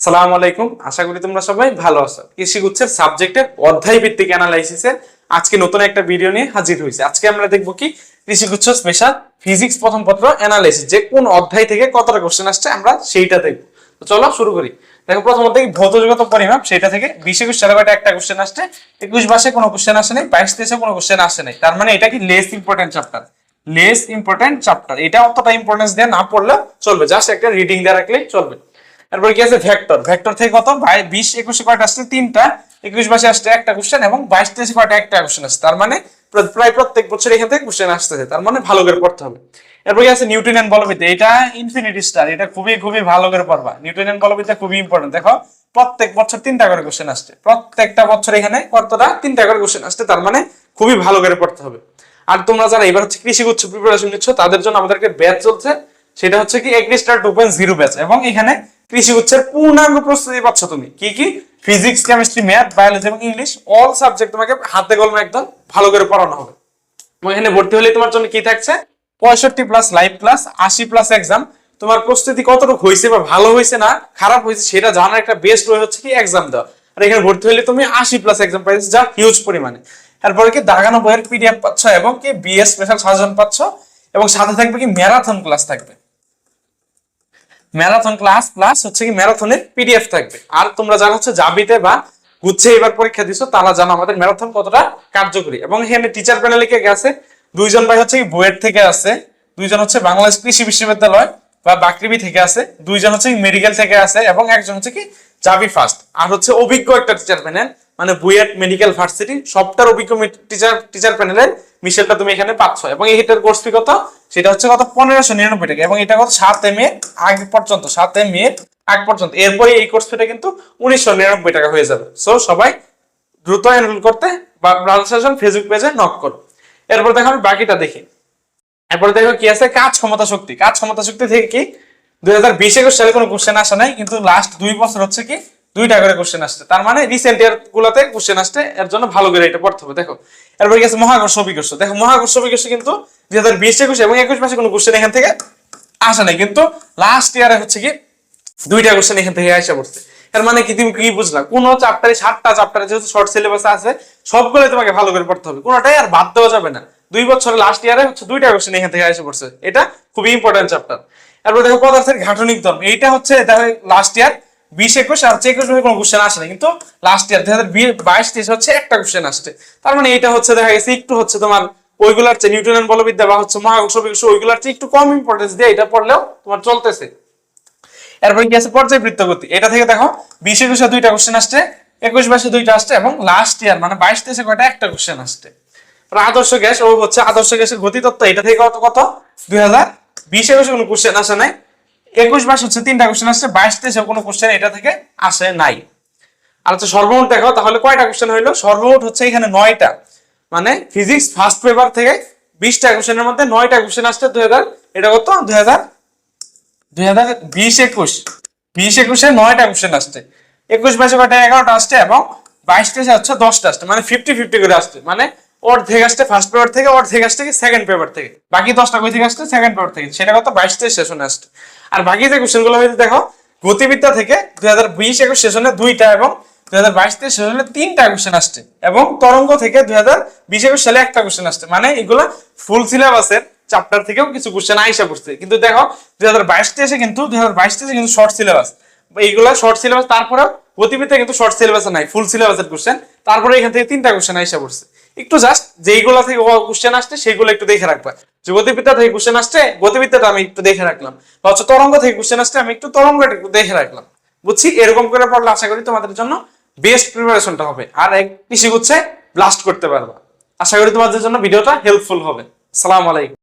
সালাম আলাইকুম। আশা করি তোমরা সবাই ভালো আছো। কৃষি গুচ্ছের সাবজেক্টের অধ্যায় ভিত্তিক অ্যানালাইসিসের আজকে নতুন একটা ভিডিও নিয়ে হাজির হয়েছে। আজকে আমরা দেখব কি কৃষি গুচ্ছ স্পেশাল ফিজিক্স প্রথম পত্র অ্যানালাইসিস যে কোন অধ্যায় থেকে কতটা কোশ্চেন আসছে আমরা সেইটা দেখব। তো চলো শুরু করি। দেখো, প্রথমত কি ভৌত জগত পরিমাপ, সেটা থেকে বিশ একুশ সালে একটা কোশ্চেন আসছে, একুশ বাসে কোনো কোশ্চেন আসে নাই, বাইশ তেইশে কোনো কোশ্চেন আসে নাই। তার মানে এটা কি less important chapter less important chapter এটা অতটা ইম্পর্টেন্স দিয়ে না পড়লেও চলবে। জাস্ট একটা রিডিং দিয়ে রাখলেই চলবে। তারপর কি আছে? ভেক্টর ভেক্টর থেকে কত? বিশ, একুশে কয়টা আসছে? তিনটা। একুশ বাসে আসছে একটা কোশ্চেন এবং বাইশ, তেইশে কয়টা? একটা কোশ্চেন আসছে। তার মানে প্রায় প্রত্যেক বছর এখান থেকে কোশ্চেন আসতেছে। তার মানে ভালো করে পড়তে হবে। এরপর কি আছে? নিউটনিয়ান বলবিদ্যা এটা ইনফিনিটি স্টার এটা খুবই খুবই ভালো করে পড়বা। নিউটনিয়ান বলবিদ্যা খুবই ইম্পর্টেন্ট দেখো, প্রত্যেক বছর তিনটা করে কোশ্চেন আসছে। প্রত্যেকটা বছর এখানে কতটা? তিনটা করে কোশ্চেন আসছে। তার মানে খুবই ভালো করে পড়তে হবে। আর তোমরা যারা এবার হচ্ছে কৃষি গুচ্ছ প্রিপারেশন নিচ্ছ, তাদের জন্য আমাদেরকে ব্যাচ চলছে। সেটা হচ্ছে কি Agristar two point zero batch. এবং এখানে কৃষি গুচ্ছের পূর্ণাঙ্গ প্রস্তুতি পাচ্ছ তুমি। কি কি? ফিজিক্স কেমিস্ট্রি ম্যাথ বায়োলজি এবং ইংলিশ অল সাবজেক্ট তোমাকে হাতে কলমে একদম ভালো করে পড়ানো হবে। এখানে ভর্তি হলে তোমার জন্য কি থাকছে? পঁয়ষট্টি প্লাস লাইভ ক্লাস আশি প্লাস এক্সাম তোমার প্রস্তুতি কতটুকু হয়েছে বা ভালো হয়েছে না খারাপ হয়েছে সেটা জানার একটা বেস্ট ওয়ে হচ্ছে কি এক্সাম দেওয়া। আর এখানে ভর্তি হলে তুমি আশি প্লাস এক্সাম পাইছো যা হিউজ পরিমাণে। এরপরে কি দাগানো বইয়ের পিডিএফ পাচ্ছ এবং কি বিএস স্পেশাল সাজেশন পাচ্ছ। এবং সাথে থাকবে কি ম্যারাথন ক্লাস থাকবে। ম্যারাথন ক্লাস প্লাস হচ্ছে কি ম্যারাথনের পিডিএফ থাকবে। আর তোমরা যারা হচ্ছে জাবিতে বা গুচ্ছে এবার পরীক্ষা দিছো, তারা জানো আমাদের ম্যারাথন কতটা কার্যকরী। এবং এখানে টিচার প্যানেলে কে গেছে দুইজন ভাই হচ্ছে কি বুয়েট থেকে আছে। দুইজন হচ্ছে বাংলাদেশ কৃষি বিশ্ববিদ্যালয় বা বাকৃবি থেকে আছে, দুইজন হচ্ছে মেডিকেল থেকে আছে এবং একজন হচ্ছে কি জাবি ফার্স্ট আর হচ্ছে অভিজ্ঞ একটা টিচার প্যানেল মানে বুয়েট মেডিকেল ভার্সিটি সবটার অভিজ্ঞ টিচার টিচার প্যানেলের মিশেলটা তুমি এখানে পাচ্ছ। এবং এইটার কোর্স ফি কত? সেটা হচ্ছে কত? পনেরোশো নিরানব্বই টাকা। এবং এটা কত? সাত এম আগে পর্যন্ত, সাত এম আগ পর্যন্ত। এরপরে এই কোর্স ফিটা কিন্তু উনিশশো নিরানব্বই টাকা হয়ে যাবে। সো সবাই দ্রুত এনরোল করতে বা ব্রাউজার ফেসবুক পেজে নক করো। এরপর দেখো আমি বাকিটা দেখি। এরপর দেখো কি আছে? কাজ ক্ষমতা শক্তি। কাজ ক্ষমতা শক্তি থেকে কি? দুই হাজার বিশ একুশ সালে কোনো কোশ্চেন আসে নাই, কিন্তু লাস্ট দুই বছর হচ্ছে কি? দুইটা করে কোশ্চেন আসছে। তার মানে রিসেন্ট ইয়ার গুলাতে কোশ্চেন আসছে, এর জন্য ভালো করে এটা পড়তে হবে। দেখো, এরপর গেছে মহাকর্ষ অভিকর্ষ। দেখো, মহাকর্ষ অভিকর্ষ কিন্তু দুই হাজার বিশ একুশ এবং একুশ মাসে কোনো কোশ্চেন এখান থেকে আসে নাই, কিন্তু লাস্ট ইয়ারে হচ্ছে কি দুইটা কোশ্চেন এখান থেকে আসা পড়ছে। এর মানে কি? তুমি কি বুঝলা? কোন চ্যাপ্টারে সাতটা চ্যাপ্টারে যেহেতু শর্ট সিলেবাস আছে সবগুলো তোমাকে ভালো করে পড়তে হবে। কোনোটাই আর বাদ দেওয়া যাবে না। দুই বছরের লাস্ট ইয়ারে হচ্ছে দুইটা কোশ্চেন এখান থেকে এসে পড়ছে। এটা খুবই ইম্পর্টেন্ট চ্যাপ্টার এরপর দেখো পদার্থের গাঠনিক ধর্ম। এইটা হচ্ছে লাস্ট ইয়ার বিশ একুশ আর হচ্ছে একুশ কোনো কোশ্চেন আসে না কিন্তু লাস্ট ইয়ার দুই হাজার বাইশ, তেইশ হচ্ছে একটা কোশ্চেন আসছে। তার মানে এটা হচ্ছে দেখা গেছে একটু হচ্ছে তোমার ওইগুলার চেয়ে নিউটনের বলবিদ্যা বা হচ্ছে মহাকর্ষ বিকর্ষ ওইগুলার চেয়ে একটু কম ইম্পর্টেন্স দিয়ে এটা পড়লেও তোমার চলতেছে। এরপর কি আছে? পর্যায়বৃত্ত গতি এটা থেকে দেখো বিশ একুশে দুইটা কোশ্চেন আসছে, একুশ বাইশে দুইটা আসছে এবং লাস্ট ইয়ার মানে বাইশ, তেইশে কয়টা একটা কোশ্চেন আসছে। আদর্শ গ্যাস ও হচ্ছে আদর্শ গ্যাসের গতি তত্ত্ব এটা থেকে কত কত? দুই হাজার বিশ একুশে কোনো কোশ্চেন আসে নাই। একুশ বাইশ হচ্ছে তিনটা কোশ্চেন আসছে, বাইশ তেইশে কোনো কোশ্চেন এটা থেকে আসে নাই। আর হচ্ছে সর্বমোট দেখো, তাহলে কয়টা কোশ্চেন হইল? সর্বমোট হচ্ছে এখানে নয়টা। মানে ফিজিক্স ফার্স্ট পেপার থেকে বিশটা কোশ্চেনের মধ্যে নয়টা কোশ্চেন আসছে দুই হাজার, এটা কত? দুই হাজার দুই হাজার বিশ একুশ। বিশ একুশে নয়টা কোশ্চেন আসছে। একুশ বাইশে কয়টা? এগারোটা আসছে এবং বাইশ তেইশে হচ্ছে দশটা আসছে। মানে ফিফটি ফিফটি করে আসছে। মানে অর্ধেক আসছে ফার্স্ট পেপার থেকে, অর্ধেক আসছে কি সেকেন্ড পেপার থেকে। বাকি দশটা কই থেকে আসছে? সেকেন্ড পেপার থেকে। সেটা কত? বাইশ তেইশ সেশনে আসছে। আর বাকি যে কোশ্চেনগুলো হয়েছে, দেখো, গতিবিদ্যা থেকে দুই হাজার বিশ একুশ সেশনে দুইটা এবং দুই হাজার বাইশ তেইশ সেশনে তিনটা কোশ্চেন আসছে। এবং তরঙ্গ থেকে দুই হাজার বিশ একুশ সালে একটা কোশ্চেন আসছে। মানে এগুলা ফুল সিলেবাসের চ্যাপ্টার থেকেও কিছু কোশ্চেন আইসা পড়ছে। কিন্তু দেখো, দুই হাজার বাইশ তেইশে কিন্তু, দুই হাজার বাইশ তেইশে কিন্তু শর্ট সিলেবাস এইগুলা শর্ট সিলেবাস তারপরে গতিবিদ্যা কিন্তু শর্ট সিলেবাসে নাই ফুল সিলেবাসের কোশ্চেন তারপরে এখান থেকে তিনটা কোশ্চেন আইসা পড়ছে। একটু জাস্ট যেইগুলা থেকে কোশ্চেন আসছে, সেইগুলো একটু দেখে রাখবা। যে গতিবিদ্যা থেকে কোশ্চেন আসছে, গতিবিদ্যাটা আমি একটু দেখে রাখলাম। বা হচ্ছে তরঙ্গ থেকে কোশ্চেন আসছে, আমি একটু তরঙ্গটা একটু দেখে রাখলাম। বুঝছি? এরকম করে পড়লে আশা করি তোমাদের জন্য বেস্ট প্রিপারেশনটা হবে। আর এক কৃষি গুচ্ছে ব্লাস্ট করতে পারবা। আশা করি তোমাদের জন্য ভিডিওটা হেল্পফুল হবে। সালাম আলাইকুম।